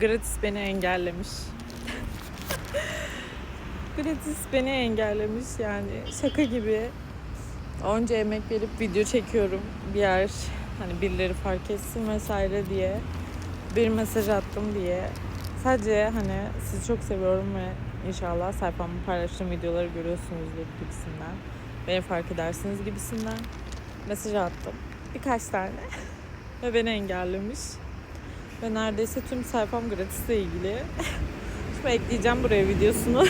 Gratis beni engellemiş. Gratis beni engellemiş yani şaka gibi. Onca emek verip video çekiyorum bir yer hani birileri fark etsin vesaire diye bir mesaj attım diye. Sadece hani sizi çok seviyorum ve inşallah sayfamda paylaştığım videoları görüyorsunuzdur gibisinden. Beni fark edersiniz gibisinden mesaj attım. Birkaç tane. ve beni engellemiş. Ve neredeyse tüm sayfam gratisle ilgili. Şimdi ekleyeceğim buraya videosunu.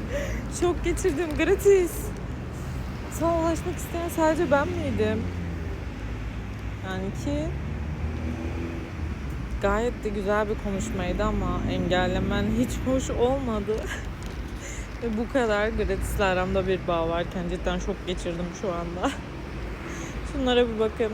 Şok geçirdim gratis. Sana ulaşmak isteyen sadece ben miydim? Yani ki gayet de güzel bir konuşmaydı ama engellemen hiç hoş olmadı. Ve bu kadar gratisle aramda bir bağ varken cidden şok geçirdim şu anda. Şunlara bir bakın.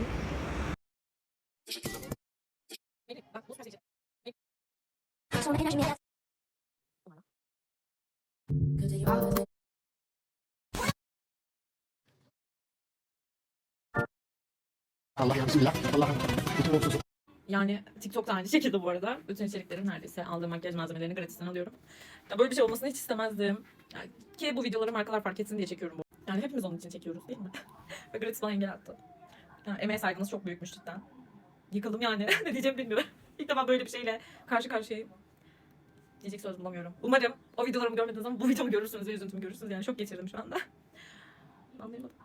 Allah bismillah. Allah bütün olsun. Yani TikTok'ta aynı şekilde bu arada. Bütün içeriklerim neredeyse aldığım makyaj malzemelerini gratisten alıyorum. Ya böyle bir şey olmasını hiç istemezdim. Yani ki bu videoları markalar fark etsin diye çekiyorum bu. Yani hepimiz onun için çekiyoruz değil mi? Ve gratis bana engel attı. Yani emeğe saygınız çok büyükmüş cidden. Yıkıldım yani. ne diyeceğimi bilmiyorum. İlk defa böyle bir şeyle karşı karşıyayım. Diyecek söz bulamıyorum. Umarım o videolarımı görmediğiniz zaman bu videomu görürsünüz ve üzüntümü görürsünüz. Yani şok geçirdim şu anda. Anlayamadım.